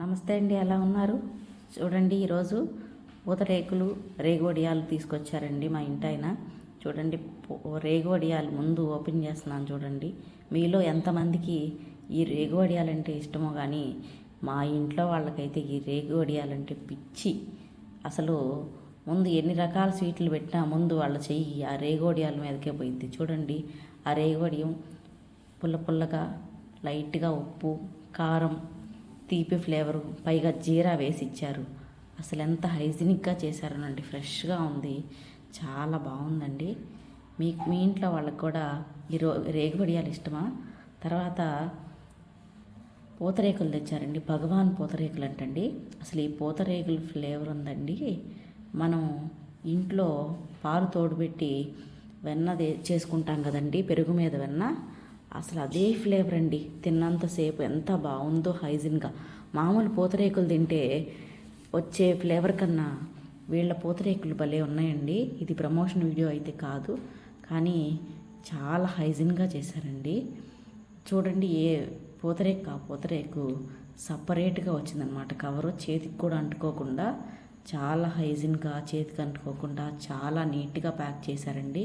నమస్తే అండి ఎలా ఉన్నారు? చూడండి ఈరోజు పూతరేకులు రేగోడియాలు తీసుకొచ్చారండి మా ఇంటి ఆయన చూడండి రేగోడియాలు ముందు ఓపెన్ చేస్తున్నాను చూడండి. మీలో ఎంతమందికి ఈ రేగోడియాలంటే ఇష్టమో కానీ మా ఇంట్లో వాళ్ళకైతే ఈ రేగోడియాలంటే పిచ్చి. అసలు ముందు ఎన్ని రకాల స్వీట్లు పెట్టినా ముందు వాళ్ళ చెయ్యి ఆ రేగోడియాల మీదకే పోయింది చూడండి ఆ రేగోడియం పుల్ల పుల్లగా లైట్గా ఉప్పు కారం తీపి ఫ్లేవరు పైగా జీరా వేసి ఇచ్చారు అసలు ఎంత హైజీనిక్గా చేశారనండి. ఫ్రెష్గా ఉంది. చాలా బాగుందండి. మీ మీ ఇంట్లో వాళ్ళకి కూడా ఈ రో రేగుబడియాలు ఇష్టమా? తర్వాత పూతరేకులు తెచ్చారండి. భగవాన్ పూతరేకులు అంటండి. అసలు ఈ పూతరేకుల ఫ్లేవర్ ఉందండి. మనం ఇంట్లో పాలు తోడుపెట్టి వెన్న చేసుకుంటాం కదండి. పెరుగు మీద వెన్న. అసలు అదే ఫ్లేవర్ అండి. తిన్నంతసేపు ఎంత బాగుందో హైజిన్గా మామూలు పూతరేకులు తింటే వచ్చే ఫ్లేవర్ కన్నా వీళ్ళ పూతరేకులు భలే ఉన్నాయండి. ఇది ప్రమోషన్ వీడియో అయితే కాదు. కానీ చాలా హైజిన్గా చేశారండి. చూడండి ఏ పూతరేకు ఆ పూతరేకు సపరేట్గా వచ్చిందనమాట కవరు చేతికి కూడా అంటుకోకుండా చాలా హైజిన్గా చేతికి అంటుకోకుండా చాలా నీట్గా ప్యాక్ చేశారండి.